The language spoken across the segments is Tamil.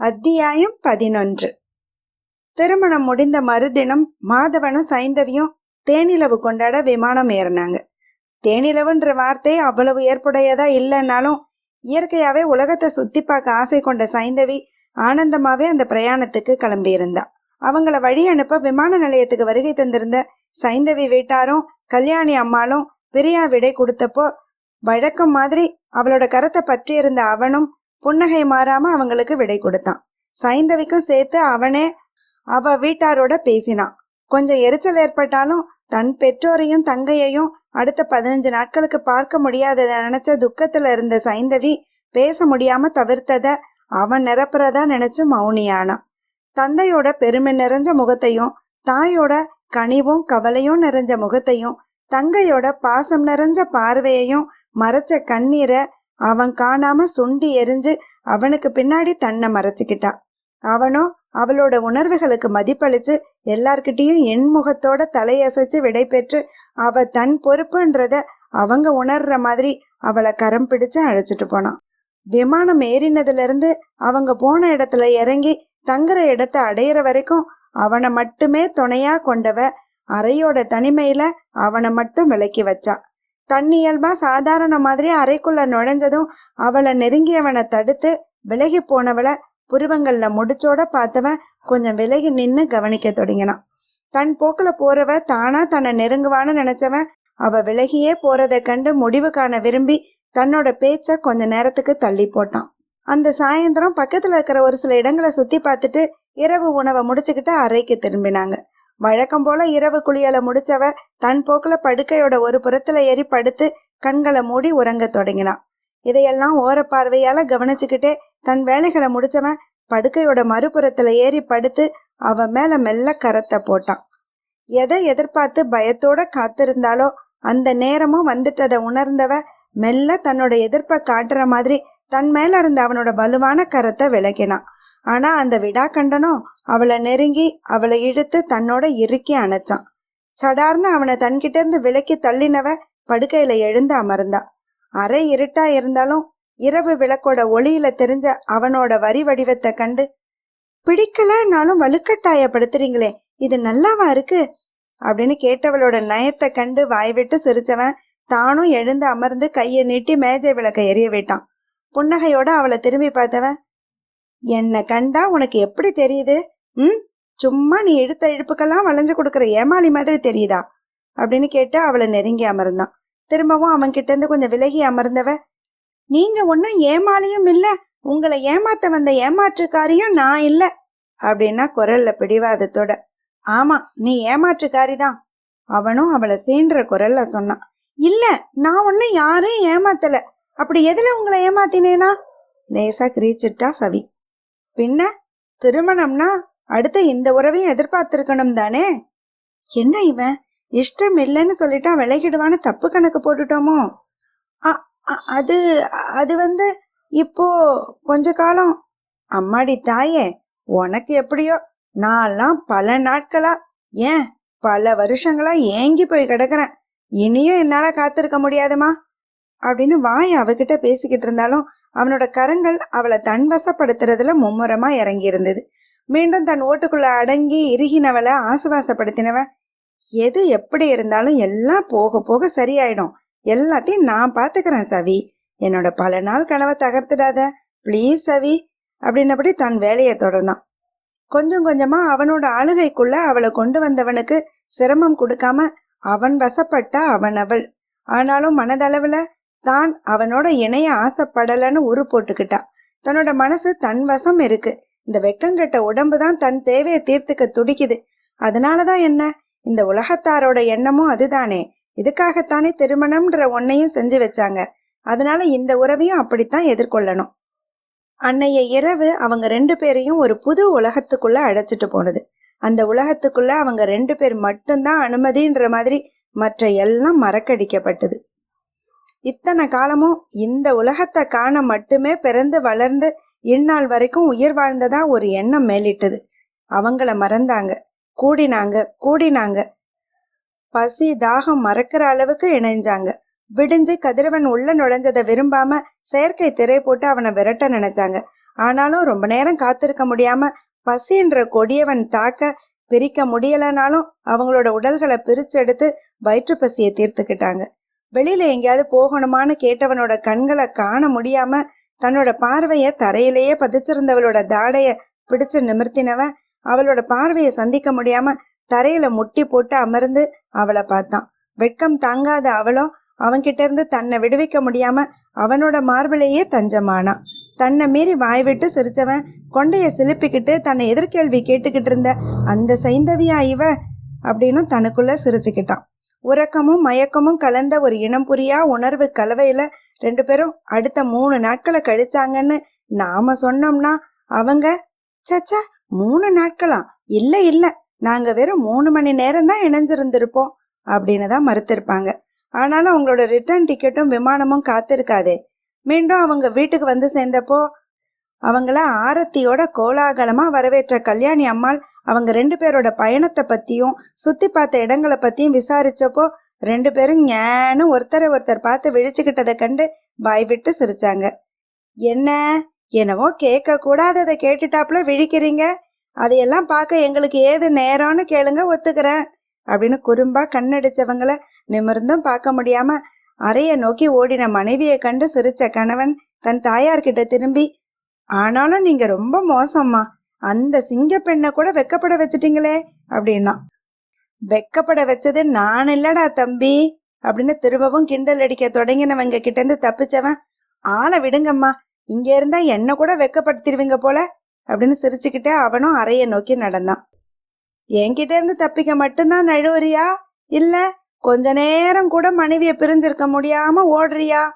அத்தியாயம் பதினொன்று. திருமணம் முடிந்த மறுதினம் மாதவனும் சைந்தவியும் தேனிலவு கொண்டாட விமானம் ஏறினாங்க. தேனிலவுன்ற வார்த்தை அவ்வளவு ஏற்புடையதா இல்லைன்னாலும் இயற்கையாவே உலகத்தை சுத்தி பார்க்க ஆசை கொண்ட சைந்தவி ஆனந்தமாவே அந்த பிரயாணத்துக்கு கிளம்பியிருந்தா. அவங்கள வழி அனுப்ப விமான நிலையத்துக்கு வருகை தந்திருந்த சைந்தவி வீட்டாரும் கல்யாணி அம்மாளும் பிரியா விடை கொடுத்தப்போ வழக்கம் மாதிரி அவளோட கரத்தை பற்றியிருந்த அவனும் புன்னகை மாறாம அவங்களுக்கு விடை கொடுத்தான். சைந்தவிக்கும் சேர்த்து அவனே அவ வீட்டாரோட பேசினான். கொஞ்சம் எரிச்சல் ஏற்பட்டாலும் தன் பெற்றோரையும் தங்கையையும் அடுத்த பதினஞ்சு நாட்களுக்கு பார்க்க முடியாததை நினைச்ச துக்கத்துல இருந்த சைந்தவி பேச முடியாம தவிர்த்தத அவன் நிரப்புறதா நினைச்சு மௌனியானான். தந்தையோட பெருமை நிறைஞ்ச முகத்தையும் தாயோட கனிவும் கவலையும் நிறைஞ்ச முகத்தையும் தங்கையோட பாசம் நிறைஞ்ச பார்வையையும் மறைச்ச கண்ணீரை அவன் காணாம சுண்டி எரிஞ்சு அவனுக்கு பின்னாடி தன்னை மறைச்சிக்கிட்டான் அவனோ அவளோட உணர்வுகளுக்கு மதிப்பளிச்சு எல்லார்கிட்டேயும் எண்முகத்தோட தலையசைச்சு விடை பெற்று அவ தன் பொறுப்புன்றத அவங்க உணர்ற மாதிரி அவளை கரம் பிடிச்சு அழைச்சிட்டு போனான் விமானம் ஏறினதுலேருந்து அவங்க போன இடத்துல இறங்கி தங்குற இடத்த அடையிற வரைக்கும் அவனை மட்டுமே துணையா கொண்டவ அறையோட தனிமையில அவனை மட்டும் விலக்கி வச்சா. தன்னியல்பா சாதாரண மாதிரி அறைக்குள்ள நுழைஞ்சதும் அவளை நெருங்கியவனை தடுத்து விலகி போனவளை புருவங்கள்ல முடிச்சோட பார்த்தவன் கொஞ்சம் விலகி நின்னு கவனிக்க தொடங்கினான். தன் போக்குல போறவ தானா தன்னை நெருங்குவான்னு நினைச்சவன் அவ விலகியே போறதை கண்டு முடிவு காண விரும்பி தன்னோட பேச்ச கொஞ்ச நேரத்துக்கு தள்ளி போட்டான். அந்த சாயந்தரம் பக்கத்துல இருக்கிற ஒரு சில இடங்களை சுத்தி பார்த்துட்டு இரவு உணவை முடிச்சுக்கிட்டு அறைக்கு திரும்பினாங்க. வழக்கம் போல இரவு குளியலை முடிச்சவ தன் போக்குல படுக்கையோட ஒரு புறத்துல ஏறி படுத்து கண்களை மூடி உறங்க தொடங்கினான். இதையெல்லாம் ஓர பார்வையால கவனிச்சுக்கிட்டே தன் வேலைகளை முடிச்சவன் படுக்கையோட மறுபுறத்துல ஏறி படுத்து அவன் மேல மெல்ல கரத்தை போட்டான். எதை எதிர்பார்த்து பயத்தோட காத்திருந்தாலோ அந்த நேரமும் வந்துட்டதை உணர்ந்தவ மெல்ல தன்னோட எதிர்ப்பை காட்டுற மாதிரி தன் மேல இருந்த அவனோட வலுவான கரத்தை விளக்கினான் ஆனா அந்த விடாக்கண்டனும் அவளை நெருங்கி அவளை இழுத்து தன்னோட இறுக்கி அணைச்சான். சடார்னு அவனை தன்கிட்ட இருந்து விலக்கி தள்ளினவ படுக்கையில எழுந்து அமர்ந்தா. அரை இருட்டா இருந்தாலும் இரவு விளக்கோட ஒளியில தெரிஞ்ச அவனோட வரி வடிவத்தை கண்டு பிடிக்கலனாலும் வலுக்கட்டாயப்படுத்துறீங்களே இது நல்லாவா இருக்கு? அப்படின்னு கேட்டவளோட நயத்தை கண்டு வாய் விட்டு சிரிச்சவன் தானும் எழுந்து அமர்ந்து கையை நீட்டி மேஜை விளக்க எரிய விட்டான். புன்னகையோட அவளை திரும்பி பார்த்தவன் என்னை கண்டா உனக்கு எப்படி தெரியுது? ம்? சும்மா நீ எடுத்த இழுப்புக்கெல்லாம் வளைஞ்சு கொடுக்குற ஏமாளி மாதிரி தெரியுதா? அப்படின்னு கேட்டு அவளை நெருங்கி அமர்ந்தான். திரும்பவும் அவன் கிட்டேருந்து கொஞ்சம் விலகி அமர்ந்தவ நீங்க ஒன்றும் ஏமாளியும் இல்லை. உங்களை ஏமாத்த வந்த ஏமாற்றுக்காரியும் நான் இல்லை. அப்படின்னா குரல்ல பிடிவாதத்தோட ஆமா நீ ஏமாற்றுக்காரி தான் அவனும் அவளை சீன்ற குரல்ல சொன்னான் இல்ல நான் ஒன்னும் யாரையும் ஏமாத்தல. அப்படி எதுல உங்களை ஏமாத்தினேனா? லேசா கிரீச்சிட்டா சவி. பின்ன திருமணம்னா அடுத்த இந்த உறவையும் எதிர்பார்த்திருக்கணும் தானே? என்ன இவன்? இஷ்டம் இல்லைன்னு சொல்லிட்டா விலகிடுவான்னு தப்பு கணக்கு போட்டுட்டோமோ? அது அது வந்து இப்போ கொஞ்ச காலம். அம்மாடி தாயே உனக்கு எப்படியோ நான்லாம் பல நாட்களா ஏன் பல வருஷங்களா ஏங்கி போய் கிடக்குறேன். இனியும் என்னால காத்திருக்க முடியாதுமா? அப்படின்னு வாய் அவகிட்ட பேசிக்கிட்டு இருந்தாலும் அவனோட கரங்கள் அவளை தன்வசப்படுத்துறதுல மும்முரமா இறங்கி இருந்தது மீண்டும் தன் ஓட்டுக்குள்ள அடங்கி இறுகினவளை ஆசுவாசப்படுத்தினவ எது எப்படி இருந்தாலும் எல்லாம் போக போக சரியாயிடும். எல்லாத்தையும் நான் பாத்துக்கிறேன் சவி. என்னோட பல நாள் கனவை தகர்த்துடாத ப்ளீஸ் சவி அப்படின்னபடி தன் வேலையை தொடர்ந்தான். கொஞ்சம் கொஞ்சமா அவனோட ஆளுகைக்குள்ள அவளை கொண்டு வந்தவனுக்கு சிரமம் கொடுக்காம அவன் வசப்பட்டா அவன் அவள் ஆனாலும் மனதளவுல தான் அவனோட இணைய ஆசைப்படலன்னு உரு போட்டுக்கிட்டா. தன்னோட மனசு தன் வசம் இருக்கு. இந்த வெக்கங்கெட்ட உடம்பு தான் தன் தேவையை தீர்த்துக்க துடிக்குது. அதனாலதான் என்ன? இந்த உலகத்தாரோட எண்ணமும் அதுதானே. இதுக்காகத்தானே திருமணம்ன்ற ஒன்னையும் செஞ்சு வச்சாங்க. அதனால இந்த உறவையும் அப்படித்தான் எதிர்கொள்ளணும். அன்னைய இரவு அவங்க ரெண்டு பேரையும் ஒரு புது உலகத்துக்குள்ள அழைச்சிட்டு போனது. அந்த உலகத்துக்குள்ள அவங்க ரெண்டு பேர் மட்டும்தான் அனுமதின்ற மாதிரி மற்ற எல்லாம் மறக்கடிக்கப்பட்டது. இத்தனை காலமும் இந்த உலகத்தை காண மட்டுமே பிறந்து வளர்ந்து இந்நாள் வரைக்கும் உயிர் வாழ்ந்ததா ஒரு எண்ணம் மேலிட்டது. அவங்கள மறந்தாங்க. கூடினாங்க கூடினாங்க. பசி தாகம் மறக்கிற அளவுக்கு இணைஞ்சாங்க. விடிஞ்சு கதிரவன் உள்ள நுழைஞ்சதை விரும்பாம செயற்கை திரை போட்டு அவனை விரட்ட நினைச்சாங்க. ஆனாலும் ரொம்ப நேரம் காத்திருக்க முடியாம பசின்ற கொடியவன் தாக்க பிரிக்க முடியலனாலும் அவங்களோட உடல்களை பிரிச்செடுத்து வயிற்று பசியை தீர்த்துக்கிட்டாங்க. வெளியில எங்கேயாவது போகணுமான்னு கேட்டவனோட கண்களை காண முடியாம தன்னோட பார்வைய தரையிலேயே பதிச்சிருந்தவளோட தாடைய பிடிச்சு நிமிர்த்தினவன் அவளோட பார்வையை சந்திக்க முடியாம தரையில முட்டி போட்டு அமர்ந்து அவளை பார்த்தான். வெட்கம் தாங்காத அவளும் அவன்கிட்ட இருந்து தன்னை விடுவிக்க முடியாம அவனோட மார்பிலேயே தஞ்சமானான் தன்னை மீறி வாய் விட்டு சிரிச்சவன் கொண்டைய சிலுப்பிக்கிட்டு தன்னை எதிர்கேள்வி கேட்டுக்கிட்டு இருந்த அந்த சைந்தவியா இவ அப்படின்னு தனக்குள்ள சிரிச்சுக்கிட்டான். உறக்கமும் மயக்கமும் கலந்த ஒரு இனம் புரியா உணர்வு கலவையில ரெண்டு பேரும் அடுத்த மூணு நாட்களை கழிச்சாங்கன்னு நாம சொன்னோம்னா அவங்க சச்சா மூணு நாட்களா? இல்ல இல்ல. நாங்க வெறும் மூணு மணி நேரம் தான் இணைஞ்சிருந்திருப்போம் அப்படின்னு தான் மறுத்திருப்பாங்க. ஆனாலும் அவங்களோட ரிட்டர்ன் டிக்கெட்டும் விமானமும் காத்திருக்காதே. மீண்டும் அவங்க வீட்டுக்கு வந்து சேர்ந்தப்போ அவங்கள ஆரத்தியோட கோலாகலமா வரவேற்ற கல்யாணி அம்மாள் அவங்க ரெண்டு பேரோட பயணத்தை பற்றியும் சுற்றி பார்த்த இடங்களை பற்றியும் விசாரித்தப்போ ரெண்டு பேரும் ஞானு ஒருத்தரை ஒருத்தர் பார்த்து விழிச்சுக்கிட்டதை கண்டு பாய் விட்டு சிரிச்சாங்க. என்ன? என்னவோ கேட்க கூடாததை கேட்டுட்டாப்புல விழிக்கிறீங்க? அதையெல்லாம் பார்க்க எங்களுக்கு ஏது நேரம்னு கேளுங்க ஒத்துக்கிறேன் அப்படின்னு குறும்பா கண்ணடிச்சவங்கள நிமிர்ந்தும் பார்க்க முடியாம அறைய நோக்கி ஓடின மனைவியை கண்டு சிரிச்ச கணவன் தன் தாயார்கிட்ட திரும்பி ஆனாலும் நீங்க ரொம்ப மோசம்மா. அந்த சிங்க பெண்ணை கூட வெக்கப்பட வச்சிட்டீங்களே அப்படின்னா. வெக்கப்பட வச்சது நான் இல்லடா தம்பி அப்படின்னு திரும்பவும் கிண்டல் அடிக்க தொடங்கினவங்க கிட்ட இருந்து தப்பிச்சவன் ஆளை விடுங்கம்மா இங்க இருந்தா என்ன கூட வெக்கப்படுத்திடுவீங்க போல அப்படின்னு சிரிச்சுக்கிட்டே அவனும் அறைய நோக்கி நடந்தான். என்கிட்ட இருந்து தப்பிக்க மட்டும்தான் நழுவுறியா? இல்ல கொஞ்ச நேரம் கூட மனைவிய பிரிஞ்சிருக்க முடியாம ஓடுறியா?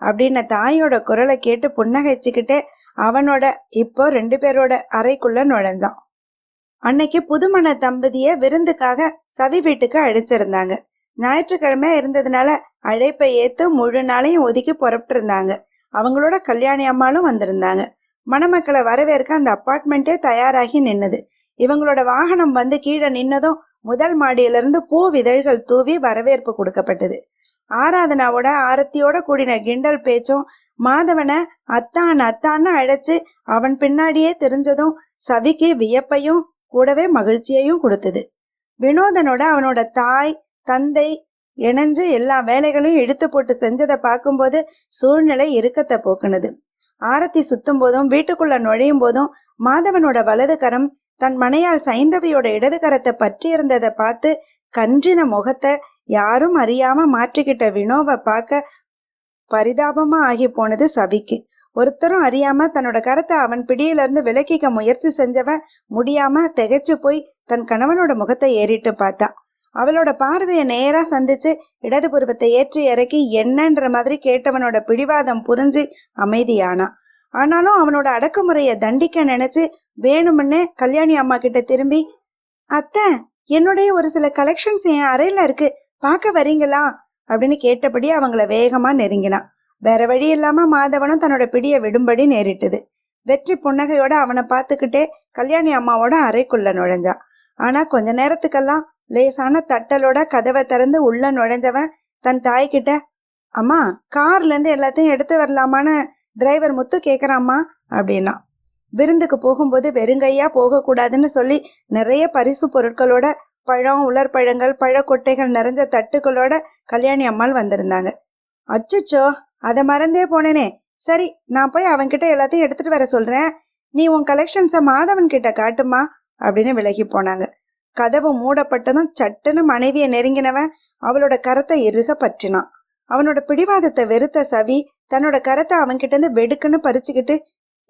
அப்படின்னு தாயோட குரலை கேட்டு புன்னகைச்சுக்கிட்டே அவனோட இப்போ ரெண்டு பேரோட அறைக்குள்ள நுழைஞ்சான். அன்னைக்கு புதுமண தம்பதிய விருந்துக்காக சவி வீட்டுக்கு அழைச்சிருந்தாங்க. ஞாயிற்றுக்கிழமை இருந்ததுனால அழைப்பை ஏத்து முழு நாளையும் ஒதுக்கி புறப்பட்டு இருந்தாங்க அவங்களோட கல்யாணி அம்மாளும் வந்திருந்தாங்க. மணமக்களை வரவேற்க அந்த அப்பார்ட்மெண்ட்டே தயாராகி நின்னது. இவங்களோட வாகனம் வந்து கீழே நின்னதும் முதல் மாடியிலிருந்து பூ விதழ்கள் தூவி வரவேற்பு கொடுக்கப்பட்டது. ஆராதனாவோட ஆரத்தியோட கூடின கிண்டல் பேச்சும் மாதவனை அத்தான் அத்தான்னு அழைச்சு அவன் பின்னாடியே தெரிஞ்சதும் சவிக்கு வியப்பையும் கூடவே மகிழ்ச்சியையும் கொடுத்தது. வினோதனோட அவனோட தாய் தந்தை இணைஞ்சு எல்லா வேலைகளையும் இழுத்து போட்டு செஞ்சதை பார்க்கும்போது சூழ்நிலை இறுக்கத்தை போக்குனது. ஆரத்தி சுத்தும் போதும் வீட்டுக்குள்ள நுழையும் போதும் மாதவனோட வலது கரம் தன் மனையால் சைந்தவியோட இடது கரத்தை பற்றி இருந்ததை பார்த்து கன்றின முகத்தை யாரும் அறியாம மாற்றிக்கிட்ட வினோவை பார்க்க பரிதாபமா ஆகி போனது சவிக்கு. ஒருத்தரும் அறியாம தன்னோட கரத்தை அவன் பிடியிலிருந்து விலக்கிக்க முயற்சி செஞ்சவன் முடியாம திகைச்சு போய் தன் கணவனோட முகத்தை ஏறிட்டு பார்த்தா. அவளோட பார்வையை நேரா சந்திச்சு இடது புருவத்தை ஏற்றி இறக்கி என்னன்ற மாதிரி கேட்டவனோட பிடிவாதம் புரிஞ்சு அமைதியானான் ஆனாலும் அவனோட அடக்குமுறையை தண்டிக்க நினைச்சு வேணும்னு கல்யாணி அம்மா கிட்ட திரும்பி அத்தை என்னுடைய ஒரு சில கலெக்ஷன்ஸ் என் அறையில இருக்கு. பார்க்க வரீங்களா? அப்படின்னு கேட்டபடி அவங்கள வேகமாக நெருங்கினான் வேற வழி இல்லாமல் மாதவனும் தன்னோட பிடியை விடும்படி நேரிட்டது. வெற்றி புன்னகையோட அவனை பார்த்துக்கிட்டே கல்யாணி அம்மாவோட அறைக்குள்ள நுழைஞ்சான் ஆனால் கொஞ்ச நேரத்துக்கெல்லாம் லேசான தட்டலோட கதவை திறந்து உள்ள நுழைஞ்சவன் தன் தாய்கிட்ட அம்மா கார்லேருந்து எல்லாத்தையும் எடுத்து வரலாமான்னு டிரைவர் முத்து கேட்குறாம்மா அப்படின்னா. விருந்துக்கு போகும்போது வெறுங்கையா போகக்கூடாதுன்னு சொல்லி நிறைய பரிசு பொருட்களோட பழம் உலர்பழங்கள் பழக்கொட்டைகள் நிறைஞ்ச தட்டுகளோட கல்யாணி அம்மாள் வந்திருந்தாங்க. அச்சச்சோ அதை மறந்தே போனேனே. சரி நான் போய் அவன்கிட்ட எல்லாத்தையும் எடுத்துட்டு வர சொல்றேன். நீ உன் கலெக்ஷன்ஸை மாதவன் கிட்ட காட்டுமா? அப்படின்னு விலகி போனாங்க. கதவு மூடப்பட்டதும் சட்டுன்னு மனைவியை நெருங்கினவன் அவளோட கரத்தை இறுக பற்றினான். அவனோட பிடிவாதத்தை வெறுத்த சவி தன்னோட கரத்தை அவன்கிட்ட இருந்து வெடுக்குன்னு பறிச்சுக்கிட்டு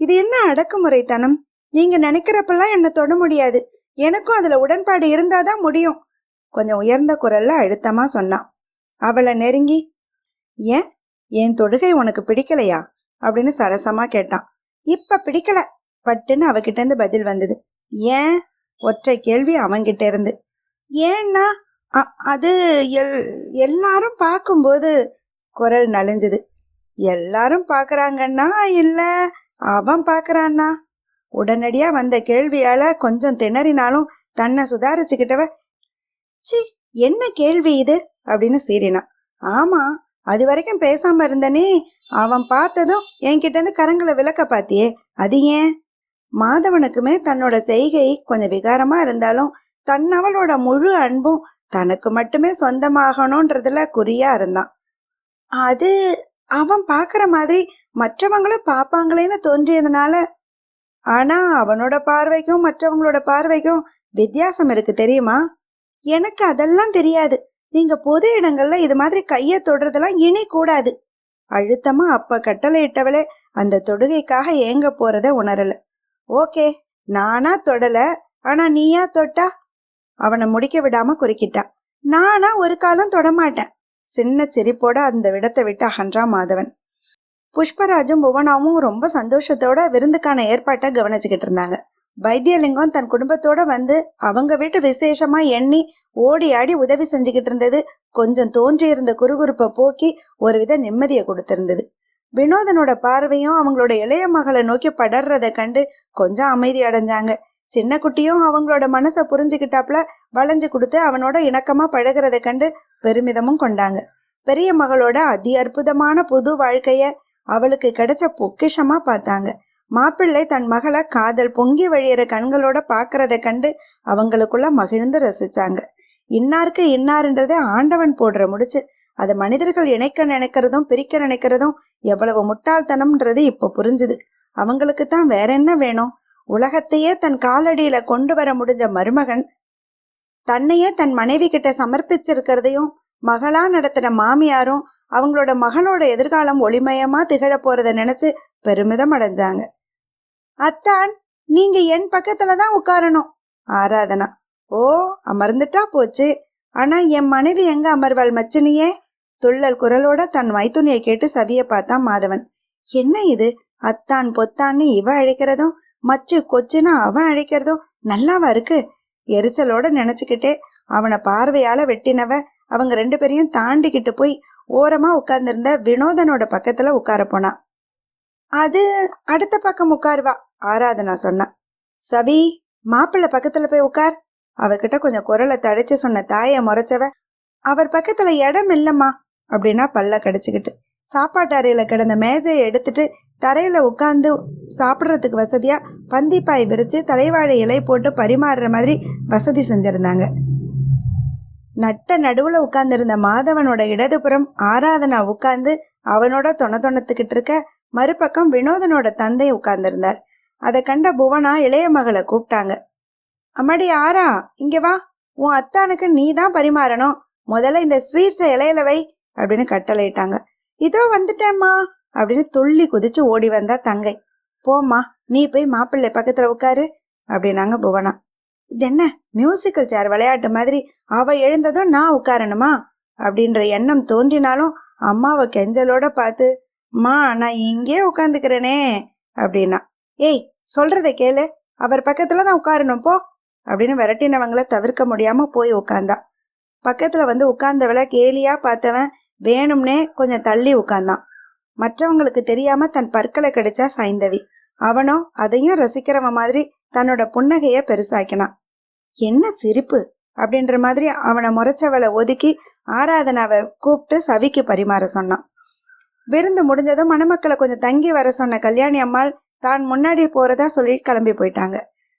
இது என்ன அடக்குமுறைத்தனம்? நீங்க நினைக்கிறப்பெல்லாம் என்ன தொட முடியாது. எனக்கும் அதுல உடன்பாடு இருந்தாதான் முடியும். கொஞ்சம் உயர்ந்த குரல்ல அழுத்தமா சொன்னான் அவளை நெருங்கி ஏன்? என் தொடுகை உனக்கு பிடிக்கலையா? அப்படின்னு சரசமா கேட்டான். இப்ப பிடிக்கல. பட்டுன்னு அவகிட்ட இருந்து பதில் வந்தது. ஏன்? ஒற்றை கேள்வி அவன்கிட்ட இருந்து. ஏன்னா அ- அது எல் எல்லாரும் பார்க்கும்போது குரல் நலிஞ்சது. எல்லாரும் பார்க்கறாங்கன்னா இல்ல அவன் பார்க்கறான்னா? உடனடியா வந்த கேள்வியால கொஞ்சம் திணறினாலும் தன்னை சுதாரிச்சுக்கிட்டவ சி என்ன கேள்வி இது? அப்படின்னு சீறினான் ஆமா அது வரைக்கும் பேசாம இருந்தனே அவன் பார்த்ததும் என்கிட்ட இருந்து கரங்களை விளக்க பாத்தியே அது ஏன்? மாதவனுக்குமே தன்னோட செய்கை கொஞ்சம் விகாரமா இருந்தாலும் தன்னவளோட முழு அன்பும் தனக்கு மட்டுமே சொந்தமாகணும்ன்றதுல குறியா இருந்தான். அது அவன் பார்க்குற மாதிரி மற்றவங்களும் பார்ப்பாங்களேன்னு தோன்றியதுனால ஆனா அவனோட பார்வைக்கும் மற்றவங்களோட பார்வைக்கும் வித்தியாசம் இருக்கு தெரியுமா? எனக்கு அதெல்லாம் தெரியாது. நீங்க பொது இடங்கள்ல இது மாதிரி கைய தொடுறதெல்லாம் இனி கூடாது. அழுத்தமா அப்ப கட்டளையிட்டவளே அந்த தொடுகைக்காக ஏங்க போறத உணரல. ஓகே நானா தொடல ஆனா நீயா தொட்டா? அவனை முடிக்க விடாம குறுக்கிட்டான் நானா ஒரு காலம் தொடமாட்டேன் சின்ன சிரிப்போட அந்த விடத்தை விட்டு அகன்றான் மாதவன். புஷ்பராஜும் புவனாவும் ரொம்ப சந்தோஷத்தோட விருந்துக்கான ஏற்பாட்டை கவனிச்சுக்கிட்டு இருந்தாங்க. வைத்தியலிங்கம் தன் குடும்பத்தோட வந்து அவங்க வீட்டு விசேஷமா எண்ணி ஓடி ஆடி உதவி செஞ்சுக்கிட்டு இருந்தது. கொஞ்சம் தோன்றியிருந்த குறுகுறுப்பை போக்கி ஒருவித நிம்மதியை கொடுத்திருந்தது. வினோதனோட பார்வையும் அவங்களோட இளைய மகளை நோக்கி படர்றதை கண்டு கொஞ்சம் அமைதி அடைஞ்சாங்க. சின்ன குட்டியும் அவங்களோட மனசை புரிஞ்சுக்கிட்டாப்புல வளைஞ்சு கொடுத்து அவனோட இணக்கமா பழகிறத கண்டு பெருமிதமும் கொண்டாங்க. பெரிய மகளோட அதி அற்புதமான புது வாழ்க்கைய அவளுக்கு கிடைச்ச பொக்கிஷமா பார்த்தாங்க. மாப்பிள்ளை தன் மகளை காதல் பொங்கி வழியிற கண்களோட பார்க்கறத கண்டு அவங்களுக்குள்ள மகிழ்ந்து ரசிச்சாங்க. இன்னாருக்கு இன்னாருன்றதே ஆண்டவன் போடுற முடிச்சு அதை மனிதர்கள் இணைக்க நினைக்கிறதும் பிரிக்க நினைக்கிறதும் எவ்வளவு முட்டாள்தனம்ன்றது இப்போ புரிஞ்சுது. அவங்களுக்கு தான் வேற என்ன வேணும்? உலகத்தையே தன் காலடியில கொண்டு வர முடிஞ்ச மருமகன் தன்னையே தன் மனைவி கிட்ட சமர்ப்பிச்சிருக்கிறதையும் மகளா நடத்தின மாமியாரும் அவங்களோட மகளோட எதிர்காலம் ஒளிமயமா திகழ போறத நினைச்சு பெருமிதம் அடைஞ்சாங்க. அத்தான் நீங்க என் பக்கத்துல தான் உட்காரணும் ஆராதனா. ஓ அமர்ந்துட்டா போச்சு. ஆனா என் மனைவி எங்க அமர்வாள் மச்சினியே? துள்ளல் குரலோட தன் மைத்துனியை கேட்டு சவிய பார்த்தான் மாதவன். என்ன இது? அத்தான் பொத்தான்னு இவ அழைக்கிறதும் மச்சு கொச்சுன்னு அவன் அழைக்கிறதும் நல்லாவா இருக்கு? எரிச்சலோட நினைச்சுக்கிட்டே அவனை பார்வையால வெட்டினவ அவங்க ரெண்டு பேரையும் தாண்டிக்கிட்டு போய் ஓரமாக உட்கார்ந்துருந்த வினோதனோட பக்கத்தில் உட்கார போனா. அது அடுத்த பக்கம் உட்காருவா ஆராதனா சொன்னா. சவி மாப்பிள்ளை பக்கத்தில் போய் உட்கார். அவகிட்ட கொஞ்சம் குரலை தடைச்சு சொன்ன தாயை முறைச்சவ அவர் பக்கத்தில் இடம் இல்லைம்மா அப்படின்னா பல்ல கடிச்சுக்கிட்டு. சாப்பாட்டு அறையில் கிடந்த மேஜையை எடுத்துட்டு தரையில் உட்காந்து சாப்பிட்றதுக்கு வசதியாக பந்திப்பாய் விரித்து தலைவாழை இலை போட்டு பரிமாறுற மாதிரி வசதி செஞ்சுருந்தாங்க. நட்ட நடுவுல உட்கார்ந்திருந்த மாதவனோட இடதுபுறம் ஆராதனா உட்கார்ந்து அவனோட தொண தொணத்துக்கிட்டு இருக்க மறுபக்கம் வினோதனோட தந்தை உட்கார்ந்திருந்தார். அதை கண்ட புவனா இளைய மகளை கூப்பிட்டாங்க. அம்மாடி ஆரா இங்க வா. உன் அத்தானுக்கு நீ தான் பரிமாறணும். முதல்ல இந்த ஸ்வீட்ஸை இலையில வை அப்படின்னு கட்டளையிட்டாங்க. இதோ வந்துட்டேம்மா அப்படின்னு துள்ளி குதிச்சு ஓடி வந்தா தங்கை. போம்மா நீ போய் மாப்பிள்ளை பக்கத்துல உட்காரு அப்படின்னாங்க புவனா. இது என்ன? மியூசிக்கல் சேர் விளையாட்டு மாதிரி அவ எழுந்ததும் நான் உட்காரணுமா? அப்படின்ற எண்ணம் தோன்றினாலும் அம்மாவை கெஞ்சலோட பார்த்து அம்மா நான் இங்கே உட்காந்துக்கிறேனே அப்படின்னா. ஏய் சொல்றத கேளு. அவர் பக்கத்துல தான் உட்காரணும் போ அப்படின்னு விரட்டினவங்கள தவிர்க்க முடியாம போய் உட்காந்தா. பக்கத்துல வந்து உட்கார்ந்தவளை கேலியா பார்த்தவன் வேணும்னே கொஞ்சம் தள்ளி உட்கார்ந்தான் மற்றவங்களுக்கு தெரியாம தன் பற்களை கிடைச்சா சைந்தவி அவனோ அதையும் ரசிக்கிறவன் மாதிரி தன்னோட புன்னகைய பெருசாக்கினான். என்ன சிரிப்பு? அப்படின்ற மாதிரி அவனை முறைச்சவளை ஒதுக்கி ஆராதனாவை கூப்பிட்டு சவிக்கு பரிமாற சொன்னான். விருந்து முடிஞ்சதும் மணமக்களை கொஞ்சம் தங்கி வர சொன்ன கல்யாணி அம்மாள் தான் முன்னாடி போறதா சொல்லி கிளம்பி போயிட்டாங்க.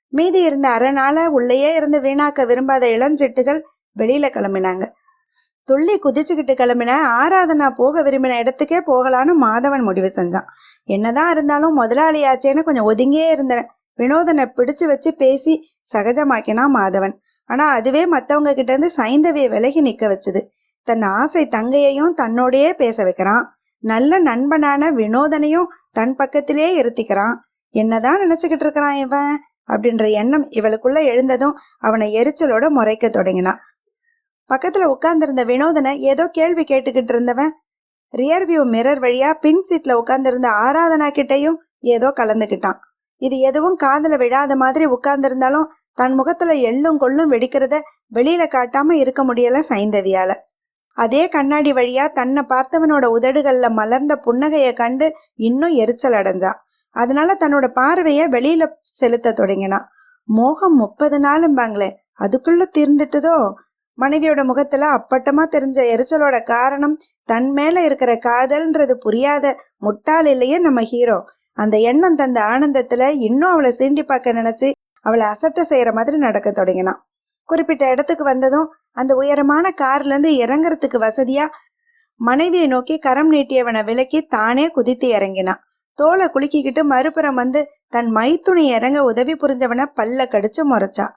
மீதி இருந்த அரை நாள உள்ளேயே இருந்து வீணாக்க விரும்பாத இளஞ்சிட்டுகள் வெளியில கிளம்பினாங்க. துள்ளி குதிச்சுக்கிட்டு கிளம்பின ஆராதனா போக விரும்பின இடத்துக்கே போகலான்னு மாதவன் முடிவு செஞ்சான். என்னதான் இருந்தாலும் முதலாளியாச்சேன்னு கொஞ்சம் ஒதுங்கியே இருந்தேன். வினோதனை பிடிச்சு வச்சு பேசி சகஜமாக்கினான் மாதவன். ஆனா அதுவே மற்றவங்க கிட்ட இருந்து சைந்தவிய விலகி நிக்க வச்சுது. தன் ஆசை தங்கையையும் தன்னோடையே பேச வைக்கிறான். நல்ல நண்பனான வினோதனையும் தன் பக்கத்திலே இருத்திக்கிறான். என்னதான் நினைச்சுக்கிட்டு இருக்கிறான் இவன்? அப்படின்ற எண்ணம் இவளுக்குள்ள எழுந்ததும் அவனை எரிச்சலோட முறைக்க தொடங்கினான். பக்கத்துல உட்கார்ந்திருந்த வினோதனை ஏதோ கேள்வி கேட்டுக்கிட்டு இருந்தவன். ரியர்வியூ மிரர் வழியா பின் சீட்ல உட்கார்ந்திருந்த ஆராதனா கிட்டையும் ஏதோ கலந்துக்கிட்டான். இது எதுவும் காதல விழாத மாதிரி உட்கார்ந்திருந்தாலும் தன் முகத்துல எள்ளும் கொள்ளும் வெடிக்கிறத வெளியில காட்டாம இருக்க முடியல சைந்தவியால. அதே கண்ணாடி வழியா தன்னை பார்த்தவனோட உதடுகள்ல மலர்ந்த புன்னகைய கண்டு இன்னும் எரிச்சல் அடைஞ்சா. அதனால தன்னோட பார்வைய வெளியில செலுத்த தொடங்கினான் மோகம் முப்பது நாளும்பாங்களே அதுக்குள்ள தீர்ந்துட்டுதோ? மனைவியோட முகத்துல அப்பட்டமா தெரிஞ்ச எரிச்சலோட காரணம் தன் மேல இருக்கிற காதல்ன்றது புரியாத முட்டாள் இல்லையே நம்ம ஹீரோ. அந்த எண்ணம் தந்த ஆனந்தத்துல இன்னும் அவளை சீண்டி பார்க்க நினைச்சு அவளை அசட்டை செய்யற மாதிரி நடக்க தொடங்கினான். குறிப்பிட்ட இடத்துக்கு வந்ததும் அந்த உயரமான கார்ல இருந்து இறங்குறதுக்கு வசதியா மனைவியை நோக்கி கரம் நீட்டியவனை விலக்கி தானே குதித்து இறங்கினான். தோலை குலுக்கிக்கிட்டு மறுபுறம் வந்து தன் மைத்துணி இறங்க உதவி புரிஞ்சவனை பல்ல கடிச்சு முறைச்சா.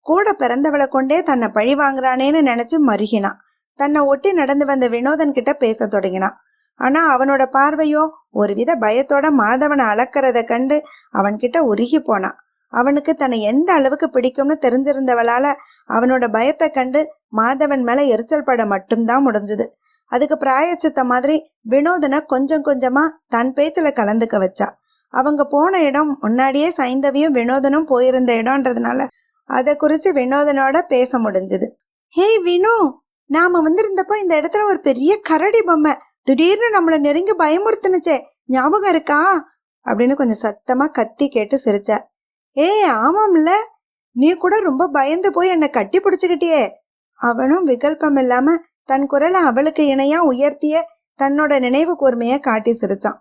கூட பிறந்தவளை கொண்டே தன்னை பழி வாங்குறானேன்னு நினைச்சு மருகினான். தன்னை ஒட்டி நடந்து வந்த வினோதன் கிட்ட பேச தொடங்கினான். ஆனா அவனோட பார்வையோ ஒருவித பயத்தோட மாதவனை அளக்கிறத கண்டு அவன்கிட்ட உருகி போனான் அவனுக்கு தன்னை எந்த அளவுக்கு பிடிக்கும்னு தெரிஞ்சிருந்தவளால அவனோட பயத்தை கண்டு மாதவன் மேல எரிச்சல் பட மட்டும்தான் முடிஞ்சது. அதுக்கு பிராயச்சித்த மாதிரி வினோதனை கொஞ்சம் கொஞ்சமா தன் பேச்சுல கலந்துக்க வச்சா. அவங்க போன இடம் முன்னாடியே சைந்தவியும் வினோதனும் போயிருந்த இடம்ன்றதுனால அதை குறித்து வினோதனோட பேச முடிஞ்சது. ஹேய் வினோ நாம வந்திருந்தப்போ இந்த இடத்துல ஒரு பெரிய கரடி பொம்மை திடீர்னு நம்மளை நெருங்கி பயமுறுத்துனுச்சே ஞாபகம் இருக்கா? அப்படின்னு கொஞ்சம் சத்தமாக கத்தி கேட்டு சிரிச்சா. ஏய் ஆமாம்ல. நீ கூட ரொம்ப பயந்து போய் என்னை கட்டி பிடிச்சிக்கிட்டியே. அவனும் விகல்பம் இல்லாம தன் குரலை அவளுக்கு இணையா உயர்த்திய தன்னோட நினைவு கூர்மையை காட்டி சிரிச்சான்.